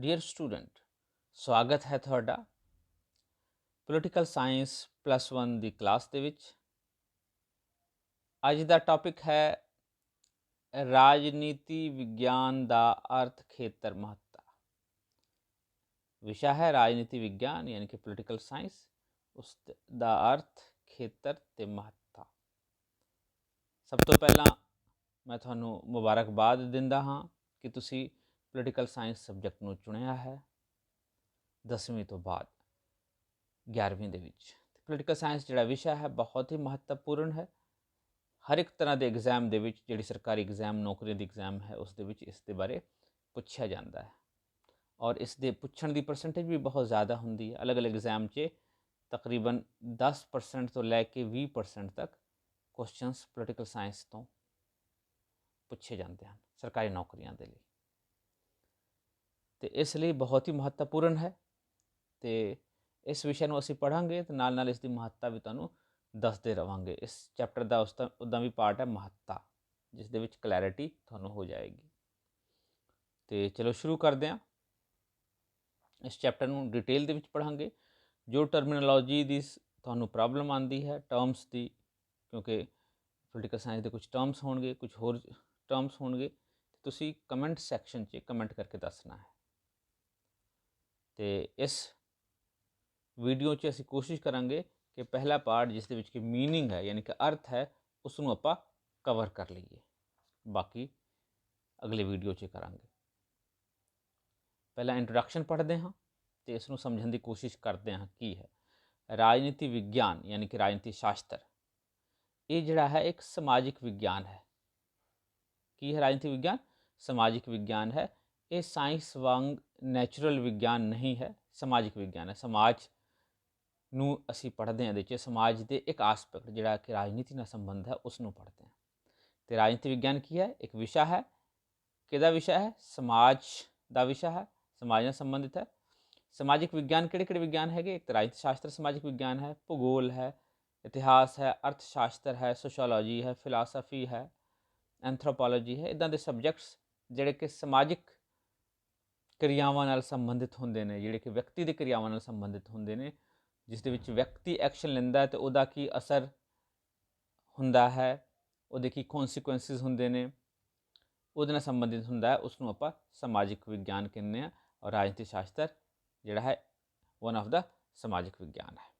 Dear student ਸਵਾਗਤ ਹੈ ਤੁਹਾਡਾ ਪੋਲੀਟੀਕਲ ਸਾਇੰਸ ਪਲੱਸ 1 ਦੀ ਕਲਾਸ ਦੇ ਵਿੱਚ। ਅੱਜ ਦਾ ਟੌਪਿਕ ਹੈ ਰਾਜਨੀਤੀ ਵਿਗਿਆਨ ਦਾ ਅਰਥ ਖੇਤਰ ਮਹੱਤਤਾ। ਵਿਸ਼ਾ ਹੈ ਰਾਜਨੀਤੀ ਵਿਗਿਆਨ, ਯਾਨੀ ਕਿ ਪੋਲੀਟੀਕਲ ਸਾਇੰਸ ਉਸ ਦਾ ਅਰਥ ਖੇਤਰ ਤੇ ਮਹੱਤਤਾ। ਸਭ ਤੋਂ ਪਹਿਲਾਂ ਮੈਂ ਤੁਹਾਨੂੰ ਮੁਬਾਰਕਬਾਦ ਦਿੰਦਾ ਹਾਂ ਕਿ ਤੁਸੀਂ ਪੋਲੀਟੀਕਲ ਸਾਇੰਸ ਸਬਜੈਕਟ ਨੂੰ ਚੁਣਿਆ ਹੈ। 10ਵੀਂ ਤੋਂ ਬਾਅਦ 11ਵੀਂ ਦੇ ਵਿੱਚ। ਪੋਲੀਟੀਕਲ ਸਾਇੰਸ ਜਿਹੜਾ ਵਿਸ਼ਾ ਹੈ, ਬਹੁਤ ਹੀ ਮਹੱਤਵਪੂਰਨ ਹੈ। ਹਰ ਇੱਕ ਤਰ੍ਹਾਂ ਦੇ ਐਗਜ਼ਾਮ ਦੇ ਵਿੱਚ, ਜਿਹੜੀ ਸਰਕਾਰੀ ਐਗਜ਼ਾਮ ਨੌਕਰੀ ਦੀ ਐਗਜ਼ਾਮ ਹੈ, ਉਸ ਦੇ ਵਿੱਚ ਇਸ ਦੇ ਬਾਰੇ ਪੁੱਛਿਆ ਜਾਂਦਾ ਹੈ। ਔਰ ਇਸ ਦੇ ਪੁੱਛਣ ਦੀ ਪਰਸੈਂਟੇਜ ਵੀ ਬਹੁਤ ਜ਼ਿਆਦਾ ਹੁੰਦੀ ਹੈ। ਅਲੱਗ-ਅਲੱਗ ਐਗਜ਼ਾਮ 'ਚ ਤਕਰੀਬਨ 10% ਤੋਂ ਲੈ ਕੇ 20% ਤੱਕ ਕੁਐਸਚਨਸ ਪੋਲੀਟੀਕਲ ਸਾਇੰਸ ਤੋਂ ਪੁੱਛੇ ਜਾਂਦੇ ਹਨ, ਸਰਕਾਰੀ ਨੌਕਰੀਆਂ ਦੇ ਲਈ। ਤੇ ਇਸ ਲਈ ਬਹੁਤ ਹੀ ਮਹੱਤਵਪੂਰਨ ਹੈ। ਤੇ ਇਸ ਵਿਸ਼ੇ ਨੂੰ ਅਸੀਂ ਪੜ੍ਹਾਂਗੇ ਤੇ ਨਾਲ ਨਾਲ ਇਸ ਦੀ ਮਹੱਤਤਾ ਵੀ ਤੁਹਾਨੂੰ ਦੱਸਦੇ ਰਵਾਂਗੇ। ਇਸ ਚੈਪਟਰ ਦਾ ਉਸ ਦਾ ਉਦਾਂ ਵੀ ਪਾਰਟ ਹੈ ਮਹੱਤਤਾ, ਜਿਸ ਦੇ ਵਿੱਚ ਕਲੈਰਿਟੀ ਤੁਹਾਨੂੰ ਹੋ ਜਾਏਗੀ। ਤੇ ਚਲੋ ਸ਼ੁਰੂ ਕਰਦੇ ਹਾਂ। ਇਸ ਚੈਪਟਰ ਨੂੰ ਡਿਟੇਲ ਦੇ ਵਿੱਚ ਪੜ੍ਹਾਂਗੇ, ਜੋ ਟਰਮੀਨੋਲੋਜੀ ਦੀ ਸ- ਤੁਹਾਨੂੰ ਪ੍ਰੋਬਲਮ ਆਂਦੀ ਹੈ ਟਰਮਸ ਦੀ, ਕਿਉਂਕਿ ਪੋਲੀਟੀਕਲ ਸਾਇੰਸ ਦੇ ਕੁਝ ਟਰਮਸ ਹੋਣਗੇ ਕੁਝ ਹੋਰ ਟਰਮਸ ਹੋਣਗੇ ਤੁਸੀਂ ਕਮੈਂਟ ਸੈਕਸ਼ਨ 'ਚ ਕਮੈਂਟ ਕਰਕੇ ਦੱਸਣਾ ਹੈ। ਤੇ ਇਸ ਵੀਡੀਓ 'ਚ ਅਸੀਂ ਕੋਸ਼ਿਸ਼ ਕਰਾਂਗੇ ਕਿ ਪਹਿਲਾ ਪਾਰਟ ਜਿਸ ਦੇ ਵਿੱਚ ਕਿ मीनिंग ਹੈ ਯਾਨੀ ਕਿ ਅਰਥ ਹੈ ਉਸ ਨੂੰ ਆਪਾਂ ਕਵਰ ਕਰ ਲਈਏ ਬਾਕੀ ਅਗਲੇ ਵੀਡੀਓ 'ਚ ਕਰਾਂਗੇ ਪਹਿਲਾਂ ਇੰਟਰੋਡਕਸ਼ਨ ਪੜ੍ਹਦੇ ਹਾਂ ਤੇ ਇਸ ਨੂੰ ਸਮਝਣ ਦੀ ਕੋਸ਼ਿਸ਼ ਕਰਦੇ ਹਾਂ ਕੀ ਹੈ ਰਾਜਨੀਤੀ ਵਿਗਿਆਨ ਯਾਨੀ ਕਿ ਰਾਜਨੀਤੀ ਸ਼ਾਸਤਰ ਇਹ ਜਿਹੜਾ ਹੈ ਇੱਕ ਸਮਾਜਿਕ ਵਿਗਿਆਨ ਹੈ ਕੀ ਹੈ ਰਾਜਨੀਤੀ ਵਿਗਿਆਨ ਸਮਾਜਿਕ ਵਿਗਿਆਨ ਹੈ ਇਹ ਸਾਇੰਸ ਵਾਂਗ ਨੈਚੁਰਲ ਵਿਗਿਆਨ ਨਹੀਂ ਹੈ, ਸਮਾਜਿਕ ਵਿਗਿਆਨ ਹੈ। ਸਮਾਜ ਨੂੰ ਅਸੀਂ ਪੜ੍ਹਦੇ ਹਾਂ, ਇਹਦੇ 'ਚ ਸਮਾਜ ਦੇ ਇੱਕ ਆਸਪੈਕਟ ਜਿਹੜਾ ਕਿ ਰਾਜਨੀਤੀ ਨਾਲ ਸੰਬੰਧ ਹੈ ਉਸ ਨੂੰ ਪੜ੍ਹਦੇ ਹਾਂ। ਤੇ ਰਾਜਨੀਤੀ ਵਿਗਿਆਨ ਕੀ ਹੈ? ਇੱਕ ਵਿਸ਼ਾ ਹੈ। ਕਿਹਦਾ ਵਿਸ਼ਾ ਹੈ? ਸਮਾਜ ਦਾ ਵਿਸ਼ਾ ਹੈ। ਸਮਾਜ ਨਾਲ ਸੰਬੰਧਿਤ ਹੈ। ਸਮਾਜਿਕ ਵਿਗਿਆਨ ਕਿਹੜੇ ਕਿਹੜੇ ਵਿਗਿਆਨ ਹੈਗੇ? ਇੱਕ ਤਾਂ ਰਾਜਨੀਤੀ ਸ਼ਾਸਤਰ ਸਮਾਜਿਕ ਵਿਗਿਆਨ ਹੈ, ਭੂਗੋਲ ਹੈ, ਇਤਿਹਾਸ ਹੈ ਅਰਥ ਸ਼ਾਸਤਰ ਹੈ ਸੋਸ਼ੀਓਲੋਜੀ ਹੈ ਫਿਲਾਸਫੀ ਹੈ ਐਂਥਰੋਪੋਲੋਜੀ ਹੈ। ਇਦਾਂ ਦੇ ਸਬਜੈਕਟਸ ਜਿਹੜੇ ਕਿ ਸਮਾਜਿਕ ਕਿਰਿਆਵਾਂ ਨਾਲ ਸੰਬੰਧਿਤ ਹੁੰਦੇ ਨੇ, ਜਿਹੜੇ ਕਿ ਵਿਅਕਤੀ ਦੇ ਕਿਰਿਆਵਾਂ ਨਾਲ ਸੰਬੰਧਿਤ ਹੁੰਦੇ ਨੇ, ਜਿਸ ਦੇ ਵਿੱਚ ਵਿਅਕਤੀ ਐਕਸ਼ਨ ਲੈਂਦਾ ਹੈ ਤੇ ਉਹਦਾ ਕੀ ਅਸਰ ਹੁੰਦਾ ਹੈ, ਉਹਦੇ ਕੀ ਕਨਸੀਕੁਐਂਸਿਸ ਹੁੰਦੇ ਨੇ, ਉਹਦੇ ਨਾਲ ਸੰਬੰਧਿਤ ਹੁੰਦਾ ਹੈ ਉਸ ਨੂੰ ਆਪਾਂ ਸਮਾਜਿਕ ਵਿਗਿਆਨ ਕਹਿੰਦੇ ਆ ਔਰ ਰਾਜਨੀਤੀ ਸ਼ਾਸਤਰ, ਜਿਹੜਾ ਹੈ ਵਨ ਆਫ ਦਾ ਸਮਾਜਿਕ ਵਿਗਿਆਨ ਹੈ।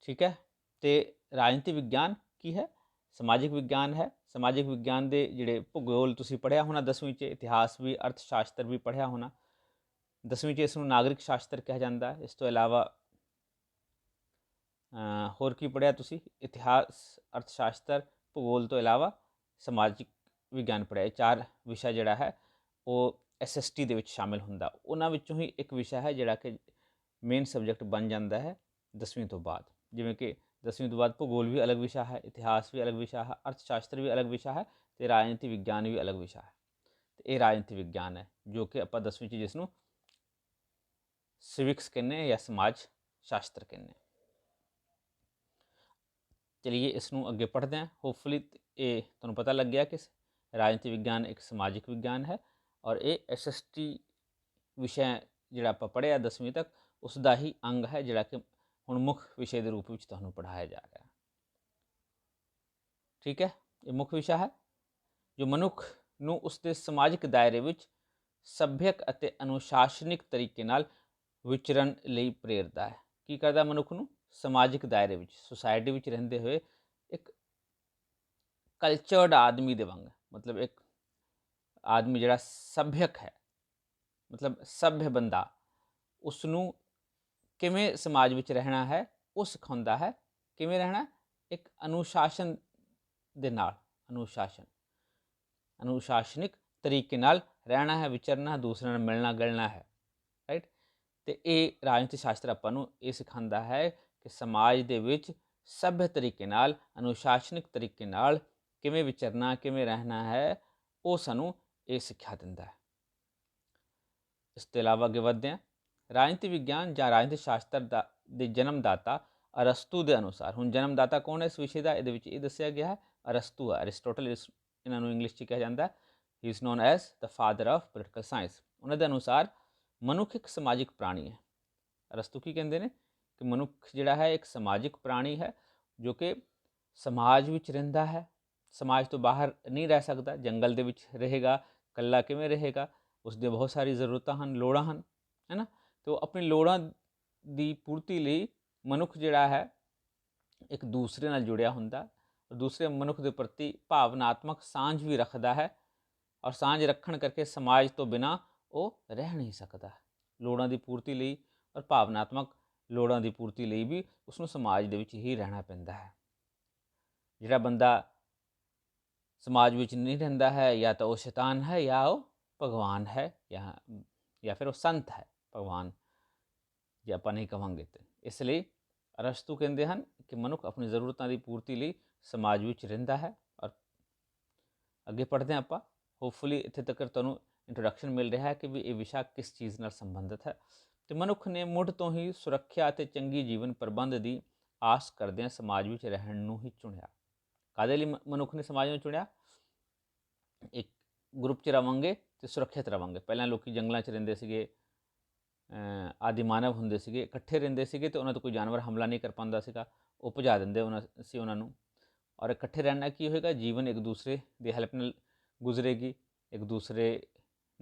ਠੀਕ ਹੈ? ਤੇ ਰਾਜਨੀਤੀ ਵਿਗਿਆਨ ਕੀ ਹੈ? ਸਮਾਜਿਕ ਵਿਗਿਆਨ ਹੈ ਸਮਾਜਿਕ ਵਿਗਿਆਨ ਦੇ ਜਿਹੜੇ ਭੂਗੋਲ ਤੁਸੀਂ ਪੜ੍ਹਿਆ ਹੋਣਾ 10ਵੀਂ 'ਚ, ਇਤਿਹਾਸ ਵੀ ਅਰਥ ਸ਼ਾਸਤਰ ਵੀ ਪੜ੍ਹਿਆ ਹੋਣਾ। 10ਵੀਂ 'ਚ ਇਸ ਨੂੰ ਨਾਗਰਿਕ ਸ਼ਾਸਤਰ ਕਿਹਾ ਜਾਂਦਾ ਹੈ। ਇਸ ਤੋਂ ਇਲਾਵਾ ਹੋਰ ਕੀ ਪੜ੍ਹਿਆ ਤੁਸੀਂ? ਇਤਿਹਾਸ ਅਰਥ ਸ਼ਾਸਤਰ ਭੂਗੋਲ ਤੋਂ ਇਲਾਵਾ ਸਮਾਜਿਕ ਵਿਗਿਆਨ ਪੜ੍ਹਿਆ। ਇਹ ਚਾਰ ਵਿਸ਼ਾ ਜਿਹੜਾ ਹੈ, ਉਹ ਐਸਐਸਟੀ ਦੇ ਵਿੱਚ ਸ਼ਾਮਿਲ ਹੁੰਦਾ। ਉਹਨਾਂ ਵਿੱਚੋਂ ਹੀ ਇੱਕ ਵਿਸ਼ਾ ਹੈ ਜਿਹੜਾ ਕਿ ਮੇਨ ਸਬਜੈਕਟ ਬਣ ਜਾਂਦਾ ਹੈ 10ਵੀਂ ਤੋਂ ਬਾਅਦ। ਜਿਵੇਂ ਕਿ 10ਵੀਂ ਤੋਂ ਬਾਅਦ ਭੂਗੋਲ ਵੀ ਅਲੱਗ ਵਿਸ਼ਾ ਹੈ ਇਤਿਹਾਸ ਵੀ ਅਲੱਗ ਵਿਸ਼ਾ ਹੈ ਅਰਥ ਸ਼ਾਸਤਰ ਵੀ ਅਲੱਗ ਵਿਸ਼ਾ ਹੈ ਤੇ ਰਾਜਨੀਤੀ ਵਿਗਿਆਨ ਵੀ ਅਲੱਗ ਵਿਸ਼ਾ ਹੈ ਤੇ ਇਹ ਰਾਜਨੀਤੀ ਵਿਗਿਆਨ ਹੈ ਜੋ ਕਿ ਆਪਾਂ 10ਵੀਂ ਚ ਜਿਸ ਨੂੰ ਸਿਵਿਕਸ ਕਹਿੰਦੇ ਹਾਂ ਜਾਂ ਸਮਾਜ ਸ਼ਾਸਤਰ ਕਹਿੰਦੇ ਹਾਂ ਚਲਿਏ ਇਸ ਨੂੰ ਅੱਗੇ ਪੜ੍ਹਦੇ ਹਾਂ ਹੋਪਫੁਲੀ ਇਹ ਤੁਹਾਨੂੰ ਪਤਾ ਲੱਗ ਗਿਆ ਕਿ ਰਾਜਨੀਤੀ ਵਿਗਿਆਨ ਇੱਕ ਸਮਾਜਿਕ ਵਿਗਿਆਨ ਹੈ ਔਰ ਇਹ ਐਸਐਸਟੀ ਵਿਸ਼ਾ ਜਿਹੜਾ ਆਪਾਂ ਪੜ੍ਹਿਆ 10ਵੀਂ ਤੱਕ ਉਸ ਦਾ ਹੀ ਅੰਗ ਹੈ ਜਿਹੜਾ ਕਿ ਹੁਣ ਮੁੱਖ ਵਿਸ਼ੇ ਦੇ ਰੂਪ ਵਿੱਚ ਤੁਹਾਨੂੰ ਪੜ੍ਹਾਇਆ ਜਾ ਰਿਹਾ ਹੈ। ਠੀਕ ਹੈ? ਇਹ ਮੁੱਖ ਵਿਸ਼ਾ ਹੈ ਜੋ ਮਨੁੱਖ ਨੂੰ ਉਸ ਦੇ ਸਮਾਜਿਕ ਦਾਇਰੇ ਵਿੱਚ ਸੱਭਿਅਕ ਅਤੇ ਅਨੁਸ਼ਾਸਨਿਕ ਤਰੀਕੇ ਨਾਲ ਵਿਚਰਨ ਲਈ ਪ੍ਰੇਰਦਾ ਹੈ। ਕੀ ਕਰਦਾ ਮਨੁੱਖ ਨੂੰ? ਸਮਾਜਿਕ ਦਾਇਰੇ ਵਿੱਚ ਸੁਸਾਇਟੀ ਵਿੱਚ ਰਹਿੰਦੇ ਹੋਏ ਇੱਕ ਕਲਚਰਡ ਆਦਮੀ ਦੇ ਵਾਂਗ, ਮਤਲਬ ਇੱਕ ਆਦਮੀ ਜਿਹੜਾ ਸੱਭਿਅਕ ਹੈ, ਮਤਲਬ ਸਭ्य ਬੰਦਾ ਉਸ ਨੂੰ ਕਿਵੇਂ ਸਮਾਜ ਵਿੱਚ ਰਹਿਣਾ ਹੈ, ਉਹ ਸਿਖਾਉਂਦਾ ਹੈ, ਕਿਵੇਂ ਰਹਿਣਾ ਇੱਕ ਅਨੁਸ਼ਾਸਨ ਦੇ ਨਾਲ, ਅਨੁਸ਼ਾਸਨ, ਅਨੁਸ਼ਾਸਨਿਕ ਤਰੀਕੇ ਨਾਲ ਰਹਿਣਾ ਹੈ, ਵਿਚਰਨਾ ਹੈ ਦੂਸਰਿਆਂ ਨਾਲ ਮਿਲਣਾ, ਗਲਣਾ ਹੈ ਰਾਈਟ ਤੇ ਇਹ ਰਾਜਨੀਤੀ ਸ਼ਾਸਤਰ ਆਪਾਂ ਨੂੰ ਇਹ ਸਿਖਾਉਂਦਾ ਹੈ ਕਿ ਸਮਾਜ ਦੇ ਵਿੱਚ ਸਭ्य ਤਰੀਕੇ ਨਾਲ, ਅਨੁਸ਼ਾਸਨਿਕ ਤਰੀਕੇ ਨਾਲ ਕਿਵੇਂ ਵਿਚਰਨਾ, ਕਿਵੇਂ ਰਹਿਣਾ ਹੈ, ਉਹ ਸਾਨੂੰ ਇਹ ਸਿੱਖਿਆ ਦਿੰਦਾ ਹੈ। ਇਸ ਤੋਂ ਇਲਾਵਾ ਅੱਗੇ ਵਧਦੇ ਹਾਂ। ਰਾਜਨੀਤੀ ਵਿਗਿਆਨ ਜਾਂ ਰਾਜਨੀਤੀ ਸ਼ਾਸਤਰ ਦਾ ਦੇ ਜਨਮਦਾਤਾ ਅਰਸਤੂ ਦੇ ਅਨੁਸਾਰ। ਹੁਣ ਜਨਮਦਾਤਾ ਕੌਣ ਹੈ? ਇਸ ਵਿਸ਼ੇ ਦਾ ਇਹਦੇ ਵਿੱਚ ਇਹ ਦੱਸਿਆ ਗਿਆ ਹੈ। ਅਰਸਤੂ ਹੈ। ਅਰਿਸਟੋਟਲ ਇਸ- ਇਹਨਾਂ ਨੂੰ ਇੰਗਲਿਸ਼ 'ਚ ਕਿਹਾ ਜਾਂਦਾ ਹੈ। He is known as the father of political science ਉਹਨਾਂ ਦੇ ਅਨੁਸਾਰ ਮਨੁੱਖ ਇੱਕ ਸਮਾਜਿਕ ਪ੍ਰਾਣੀ ਹੈ। ਅਰਸਤੂ ਕੀ ਕਹਿੰਦੇ ਨੇ? ਕਿ ਮਨੁੱਖ ਜਿਹੜਾ ਹੈ, ਇੱਕ ਸਮਾਜਿਕ ਪ੍ਰਾਣੀ ਹੈ, ਜੋ ਕਿ ਸਮਾਜ ਵਿੱਚ ਰਹਿੰਦਾ ਹੈ। ਸਮਾਜ ਤੋਂ ਬਾਹਰ ਨਹੀਂ ਰਹਿ ਸਕਦਾ। ਜੰਗਲ ਦੇ ਵਿੱਚ ਰਹੇਗਾ। ਇਕੱਲਾ ਕਿਵੇਂ ਰਹੇਗਾ? ਉਸ ਦੀਆਂ ਬਹੁਤ ਸਾਰੀ ਜ਼ਰੂਰਤਾਂ ਹਨ, ਲੋੜਾਂ ਹਨ, ਹੈ ਨਾ? ਤੇ ਉਹ ਆਪਣੀ ਲੋੜਾਂ ਦੀ ਪੂਰਤੀ ਲਈ ਮਨੁੱਖ ਜਿਹੜਾ ਹੈ, ਇੱਕ ਦੂਸਰੇ ਨਾਲ ਜੁੜਿਆ ਹੁੰਦਾ ਔਰ ਦੂਸਰੇ ਮਨੁੱਖ ਦੇ ਪ੍ਰਤੀ ਭਾਵਨਾਤਮਕ ਸਾਂਝ ਵੀ ਰੱਖਦਾ ਹੈ ਔਰ ਸਾਂਝ ਰੱਖਣ ਕਰਕੇ ਸਮਾਜ ਤੋਂ ਬਿਨਾ ਉਹ ਰਹਿ ਨਹੀਂ ਸਕਦਾ ਲੋੜਾਂ ਦੀ ਪੂਰਤੀ ਲਈ ਔਰ ਭਾਵਨਾਤਮਕ ਲੋੜਾਂ ਦੀ ਪੂਰਤੀ ਲਈ ਵੀ ਉਸ ਨੂੰ ਸਮਾਜ ਦੇ ਵਿੱਚ ਹੀ ਰਹਿਣਾ ਪੈਂਦਾ ਹੈ। ਜਿਹੜਾ ਬੰਦਾ ਸਮਾਜ ਵਿੱਚ ਨਹੀਂ ਰਹਿੰਦਾ ਹੈ, ਜਾਂ ਤਾਂ ਉਹ ਸ਼ੈਤਾਨ ਹੈ, ਜਾਂ ਉਹ ਭਗਵਾਨ ਹੈ, ਜਾਂ ਜਾਂ ਫਿਰ ਉਹ ਸੰਤ ਹੈ। ਭਗਵਾਨ ਜੇ ਆਪਾਂ ਨਹੀਂ ਕਵਾਂਗੇ ਤੇ। ਇਸ ਲਈ ਅਰਸਤੂ ਕਹਿੰਦੇ ਹਨ ਕਿ ਮਨੁੱਖ ਆਪਣੀ ਜ਼ਰੂਰਤਾਂ ਦੀ ਪੂਰਤੀ ਲਈ ਸਮਾਜ ਵਿੱਚ ਰਹਿੰਦਾ ਹੈ ਔਰ ਅੱਗੇ ਪੜ੍ਹਦੇ ਹਾਂ ਆਪਾਂ। ਹੋਪਫੁਲੀ ਇੱਥੇ ਤੱਕ ਤੁਹਾਨੂੰ ਇੰਟਰੋਡਕਸ਼ਨ ਮਿਲ ਰਿਹਾ ਹੈ ਕਿ ਵੀ ਇਹ ਵਿਸ਼ਾ ਕਿਸ ਚੀਜ਼ ਨਾਲ ਸੰਬੰਧਿਤ ਹੈ। ਤੇ ਮਨੁੱਖ ਨੇ ਮੁੱਢ ਤੋਂ ਹੀ ਸੁਰੱਖਿਆ ਅਤੇ ਚੰਗੀ ਜੀਵਨ ਪ੍ਰਬੰਧ ਦੀ ਆਸ ਕਰਦਿਆਂ ਸਮਾਜ ਵਿੱਚ ਰਹਿਣ ਨੂੰ ਹੀ ਚੁਣਿਆ। ਕਾਦੇ ਲਈ ਮ- ਮਨੁੱਖ ਨੇ ਸਮਾਜ ਨੂੰ ਚੁਣਿਆ? ਇੱਕ ਗਰੁੱਪ 'ਚ ਰਵਾਂਗੇ ਤੇ ਸੁਰੱਖਿਅਤ ਰਵਾਂਗੇ। ਪਹਿਲਾਂ ਲੋਕੀ ਜੰਗਲਾਂ 'ਚ ਰਹਿੰਦੇ ਸੀਗੇ ਆਦਿ ਮਾਨਵ ਹੁੰਦੇ ਸੀਗੇ, ਇਕੱਠੇ ਰਹਿੰਦੇ ਸੀਗੇ ਤੇ ਉਹਨਾਂ ਤੋਂ ਕੋਈ ਜਾਨਵਰ ਹਮਲਾ ਨਹੀਂ ਕਰ ਪਾਉਂਦਾ ਸੀਗਾ, ਉਹ ਭਜਾ ਦਿੰਦੇ ਉਹਨਾਂ ਸੀ ਉਹਨਾਂ ਨੂੰ। ਔਰ ਇਕੱਠੇ ਰਹਿਣਾ ਕੀ ਹੋਏਗਾ? ਜੀਵਨ ਇੱਕ ਦੂਸਰੇ ਦੀ ਹੈਲਪ ਨਾਲ ਗੁਜ਼ਰੇਗੀ, ਇੱਕ ਦੂਸਰੇ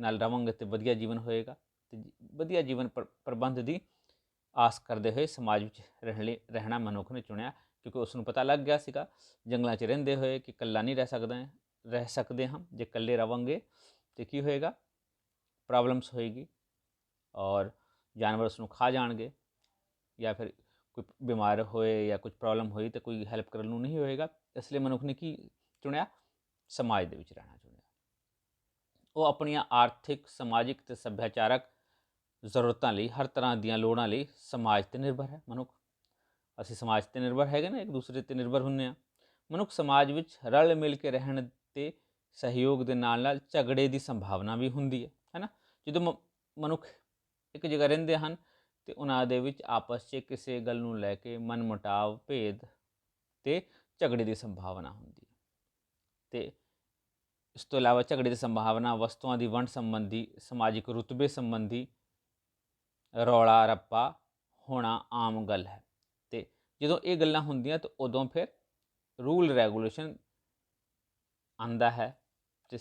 ਨਾਲ ਰਵਾਂਗੇ ਤੇ ਵਧੀਆ ਜੀਵਨ ਹੋਏਗਾ ਤੇ ਵਧੀਆ ਜੀਵਨ ਪ੍ਰ- ਪ੍ਰਬੰਧ ਦੀ ਆਸ ਕਰਦੇ ਹੋਏ ਸਮਾਜ ਵਿੱਚ ਰਹਿਣ ਲਈ, ਰਹਿਣਾ ਮਨੁੱਖ ਨੇ ਚੁਣਿਆ, ਕਿਉਂਕਿ ਉਸ ਨੂੰ ਪਤਾ ਲੱਗ ਗਿਆ ਸੀਗਾ, ਜੰਗਲਾਂ 'ਚ ਰਹਿੰਦੇ ਹੋਏ ਕਿ ਇਕੱਲਾ ਨਹੀਂ ਰਹਿ ਸਕਦਾ, ਰਹਿ ਸਕਦੇ ਹਾਂ, ਜੇ ਇਕੱਲੇ ਰਵਾਂਗੇ ਤੇ ਕੀ ਹੋਏਗਾ? ਪ੍ਰੋਬਲਮਸ ਹੋਏਗੀ। ਔਰ ਜਾਨਵਰ ਉਸ ਨੂੰ ਖਾ ਜਾਣਗੇ ਜਾਂ ਫਿਰ ਕੋਈ ਬਿਮਾਰ ਹੋਏ ਜਾਂ ਕੁਝ ਪ੍ਰੋਬਲਮ ਹੋਈ ਤਾਂ ਕੋਈ ਹੈਲਪ ਕਰਨ ਨੂੰ ਨਹੀਂ ਹੋਏਗਾ। ਇਸ ਲਈ ਮਨੁੱਖ ਨੇ ਕੀ ਚੁਣਿਆ? ਸਮਾਜ ਦੇ ਵਿੱਚ ਰਹਿਣਾ ਚੁਣਿਆ। ਉਹ ਆਪਣੀਆਂ ਆਰਥਿਕ, ਸਮਾਜਿਕ ਤੇ ਸੱਭਿਆਚਾਰਕ ਜ਼ਰੂਰਤਾਂ ਲਈ, ਹਰ ਤਰ੍ਹਾਂ ਦੀਆਂ ਲੋੜਾਂ ਲਈ ਸਮਾਜ ਤੇ ਨਿਰਭਰ ਹੈ। ਮਨੁੱਖ, ਅਸੀਂ ਸਮਾਜ ਤੇ ਨਿਰਭਰ ਹੈਗੇ ਨਾ, ਇੱਕ ਦੂਸਰੇ ਤੇ ਨਿਰਭਰ ਹੁੰਨੇ ਆ ਮਨੁੱਖ ਸਮਾਜ ਵਿੱਚ ਰਲ ਮਿਲ ਕੇ ਰਹਿਣ ਤੇ ਸਹਿਯੋਗ ਦੇ ਨਾਲ ਨਾਲ ਝਗੜੇ ਦੀ ਸੰਭਾਵਨਾ ਵੀ ਹੁੰਦੀ ਹੈ ਹੈਨਾ ਜਦੋਂ ਮ- ਮਨੁੱਖ ਇੱਕ ਜਗ੍ਹਾ ਰਹਿੰਦੇ ਹਨ ਤੇ ਉਹਨਾਂ ਦੇ ਵਿੱਚ ਆਪਸ 'ਚ ਕਿਸੇ ਗੱਲ ਨੂੰ ਲੈ ਕੇ ਮਨਮੁਟਾਵ, ਭੇਦ ਤੇ ਝਗੜੇ ਦੀ ਸੰਭਾਵਨਾ ਹੁੰਦੀ ਹੈ। ਤੇ ਇਸ ਤੋਂ ਇਲਾਵਾ ਝਗੜੇ ਦੀ ਸੰਭਾਵਨਾ ਵਸਤੂਆਂ ਦੀ ਵੰਡ ਸੰਬੰਧੀ, ਸਮਾਜਿਕ ਰੁਤਬੇ ਸੰਬੰਧੀ ਰੌਲਾ, ਰੱਪਾ ਹੋਣਾ ਆਮ ਗੱਲ ਹੈ। ਤੇ ਜਦੋਂ ਇਹ ਗੱਲਾਂ ਹੁੰਦੀਆਂ ਤਾਂ ਉਦੋਂ ਫਿਰ ਰੂਲ ਰੈਗੂਲੇਸ਼ਨ ਆਂਦਾ ਹੈ ਤੇ